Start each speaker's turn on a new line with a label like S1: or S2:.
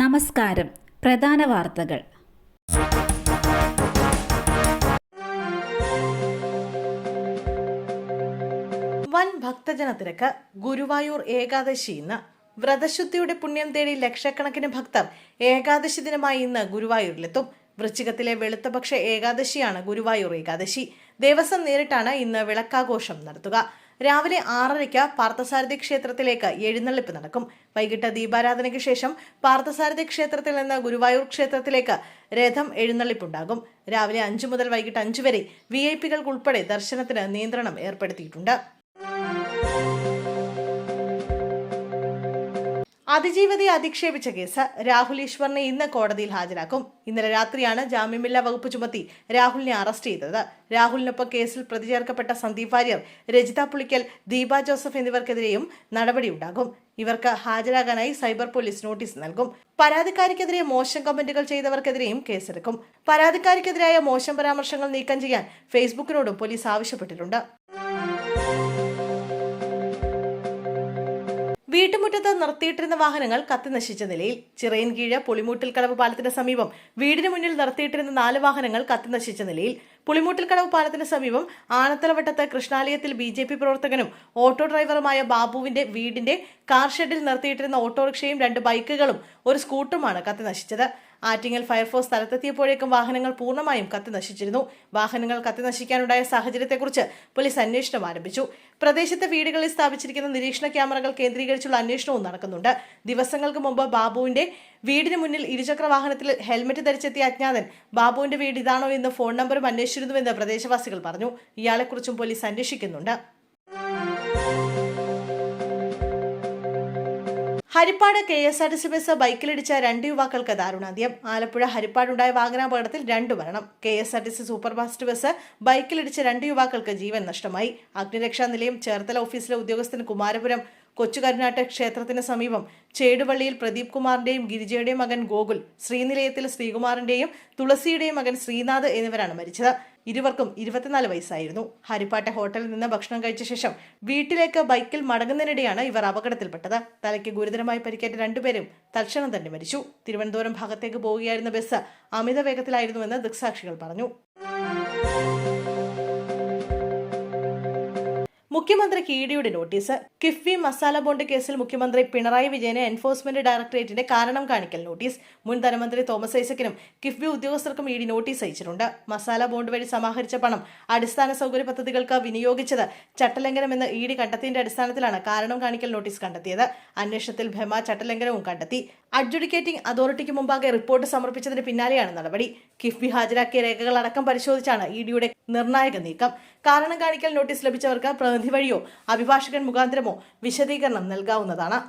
S1: നമസ്കാരം. പ്രധാന വാർത്തകൾ.
S2: വൻ ഭക്തജന തിരക്ക്. ഗുരുവായൂർ ഏകാദശി ഇന്ന്. വ്രതശുദ്ധിയുടെ പുണ്യം തേടി ലക്ഷക്കണക്കിന് ഭക്തർ ഏകാദശി ദിനമായി ഇന്ന് ഗുരുവായൂരിലെത്തും. വൃശ്ചികത്തിലെ വെളുത്തപക്ഷ ഏകാദശിയാണ് ഗുരുവായൂർ ഏകാദശി. ദേവസ്വം നേരിട്ടാണ് ഇന്ന് വിളക്കാഘോഷം നടത്തുക. രാവിലെ ആറരയ്ക്ക് പാർത്ഥസാരഥി ക്ഷേത്രത്തിലേക്ക് എഴുന്നള്ളിപ്പ് നടക്കും. വൈകിട്ട് ദീപാരാധനയ്ക്ക് ശേഷം പാർത്ഥസാരഥി ക്ഷേത്രത്തിൽ നിന്ന് ഗുരുവായൂർ ക്ഷേത്രത്തിലേക്ക് രഥം എഴുന്നള്ളിപ്പുണ്ടാകും. രാവിലെ അഞ്ചു മുതൽ വൈകിട്ട് അഞ്ചു വരെ വി ഐ പികൾക്കുൾപ്പെടെ ദർശനത്തിന് നിയന്ത്രണം ഏർപ്പെടുത്തിയിട്ടുണ്ട്. അതിജീവതയെ അധിക്ഷേപിച്ച കേസ് രാഹുൽ ഈശ്വറിനെ ഇന്ന് കോടതിയിൽ ഹാജരാക്കും. ഇന്നലെ രാത്രിയാണ് ജാമ്യമില്ലാ വകുപ്പ് ചുമത്തി രാഹുലിനെ അറസ്റ്റ് ചെയ്തത്. രാഹുലിനൊപ്പം കേസിൽ പ്രതി ചേർക്കപ്പെട്ട സന്ദീപ് വാര്യർ രജിത പുളിക്കൽ ദീപ ജോസഫ് എന്നിവർക്കെതിരെയും നടപടിയുണ്ടാകും. ഇവർക്ക് ഹാജരാകാനായി സൈബർ പോലീസ് നോട്ടീസ് നൽകും. പരാതിക്കാരിക്കെതിരെ മോശം കമന്റുകൾ ചെയ്തവർക്കെതിരെയും കേസെടുക്കും. പരാതിക്കാരിക്കെതിരായ മോശം പരാമർശങ്ങൾ നീക്കം ചെയ്യാൻ ഫേസ്ബുക്കിനോടും പോലീസ് ആവശ്യപ്പെട്ടിട്ടുണ്ട്. വീട്ടുമുറ്റത്ത് നിർത്തിയിട്ടിരുന്ന വാഹനങ്ങൾ കത്തിനശിച്ച നിലയിൽ ചിറയൻകീഴ് പുളിമൂട്ടിൽ കടവ് പാലത്തിന് സമീപം വീടിന് മുന്നിൽ നിർത്തിയിട്ടിരുന്ന നാല് വാഹനങ്ങൾ കത്തിനശിച്ച നിലയിൽ പുളിമൂട്ടിൽ കടവ് പാലത്തിന് സമീപം ആനത്തലവട്ടത്ത് കൃഷ്ണാലയത്തിൽ ബി ജെ പി പ്രവർത്തകനും ഓട്ടോ ഡ്രൈവറുമായ ബാബുവിന്റെ വീടിന്റെ കാർ ഷെഡിൽ നിർത്തിയിട്ടിരുന്ന ഓട്ടോറിക്ഷയും രണ്ട് ബൈക്കുകളും ഒരു സ്കൂട്ടറുമാണ് കത്തിനശിച്ചത് ആറ്റിങ്ങൽ ഫയർഫോഴ്സ് സ്ഥലത്തെത്തിയപ്പോഴേക്കും വാഹനങ്ങൾ പൂർണമായും കത്തിനശിച്ചിരുന്നു വാഹനങ്ങൾ കത്തിനശിക്കാനുണ്ടായ സാഹചര്യത്തെക്കുറിച്ച് പോലീസ് അന്വേഷണം ആരംഭിച്ചു. പ്രദേശത്തെ വീടുകളിൽ സ്ഥാപിച്ചിരിക്കുന്ന നിരീക്ഷണ ക്യാമറകൾ കേന്ദ്രീകരിച്ചുള്ള അന്വേഷണവും നടക്കുന്നുണ്ട്. ദിവസങ്ങൾക്ക് മുമ്പ് ബാബുവിന്റെ വീടിന് മുന്നിൽ ഇരുചക്ര വാഹനത്തിൽ ഹെൽമറ്റ് ധരിച്ചെത്തിയ അജ്ഞാതൻ ബാബുവിന്റെ വീട് ഇതാണോ എന്ന് ഫോൺ നമ്പറും അന്വേഷിച്ചിരുന്നുവെന്ന് പ്രദേശവാസികൾ പറഞ്ഞു. ഇയാളെക്കുറിച്ചും പോലീസ് അന്വേഷിക്കുന്നുണ്ട്. Haripad K S R T C bus ബൈക്കിലിടിച്ച രണ്ട് യുവാക്കൾക്ക് ദാരുണാന്ത്യം. ആലപ്പുഴ ഹരിപ്പാടുണ്ടായ വാഹനാപകടത്തിൽ രണ്ട് മരണം. K S R T C super fast bus ബൈക്കിലിടിച്ച രണ്ട് യുവാക്കൾക്ക് ജീവൻ നഷ്ടമായി. അഗ്നിരക്ഷാ നിലയം ചേർത്തല ഓഫീസിലെ ഉദ്യോഗസ്ഥൻ കുമാരപുരം കൊച്ചുകരുനാട്ട് ക്ഷേത്രത്തിന് സമീപം ചേടുവള്ളിയിൽ പ്രദീപ് കുമാറിന്റെയും ഗിരിജയുടെയും മകൻ ഗോകുൽ ശ്രീനിലയത്തിൽ ശ്രീകുമാറിന്റെയും തുളസിയുടെയും മകൻ ശ്രീനാഥ് എന്നിവരാണ് മരിച്ചത്. ഇരുവർക്കും ഇരുപത്തിനാല് വയസ്സായിരുന്നു. ഹരിപ്പാട്ടെ ഹോട്ടലിൽ നിന്ന് ഭക്ഷണം കഴിച്ച ശേഷം വീട്ടിലേക്ക് ബൈക്കിൽ മടങ്ങുന്നതിനിടെയാണ് ഇവർ അപകടത്തിൽപ്പെട്ടത്. തലയ്ക്ക് ഗുരുതരമായി പരിക്കേറ്റ രണ്ടുപേരും തൽക്ഷണം തന്നെ മരിച്ചു. തിരുവനന്തപുരം ഭാഗത്തേക്ക് പോവുകയായിരുന്ന ബസ് അമിത വേഗത്തിലായിരുന്നുവെന്ന് ദൃക്സാക്ഷികൾ പറഞ്ഞു. മുഖ്യമന്ത്രിക്ക് ഇഡിയുടെ നോട്ടീസ്. കിഫ്ബി മസാല ബോണ്ട് കേസിൽ മുഖ്യമന്ത്രി പിണറായി വിജയന് എൻഫോഴ്സ്മെന്റ് ഡയറക്ടറേറ്റിന്റെ കാരണം കാണിക്കൽ നോട്ടീസ്. മുൻ ധനമന്ത്രി തോമസ് ഐസക്കിനും കിഫ്ബി ഉദ്യോഗസ്ഥർക്കും ഇഡി നോട്ടീസ് അയച്ചിട്ടുണ്ട്. മസാല ബോണ്ട് വഴി സമാഹരിച്ച പണം അടിസ്ഥാന സൗകര്യ പദ്ധതികൾക്ക് വിനിയോഗിച്ചത് ചട്ടലംഘനമെന്ന് ഇഡി കണ്ടെത്തിയതിന്റെ അടിസ്ഥാനത്തിലാണ് കാരണം കാണിക്കൽ നോട്ടീസ് കണ്ടെത്തിയത്. അന്വേഷണത്തിൽ ഭമ ചട്ടലംഘനവും കണ്ടെത്തി. അഡ്ജുഡിക്കേറ്റിംഗ് അതോറിറ്റിക്ക് മുമ്പാകെ റിപ്പോർട്ട് സമർപ്പിച്ചതിന് പിന്നാലെയാണ് നടപടി. കിഫ്ബി ഹാജരാക്കിയ രേഖകൾ അടക്കം പരിശോധിച്ചാണ് ഇഡിയുടെ നിർണായക നീക്കം. കാരണം കാണിക്കൽ നോട്ടീസ് ലഭിച്ചവർക്ക് പ്രതിനിധി വഴിയോ അഭിഭാഷകൻ മുഖാന്തരമോ വിശദീകരണം നൽകാവുന്നതാണ്.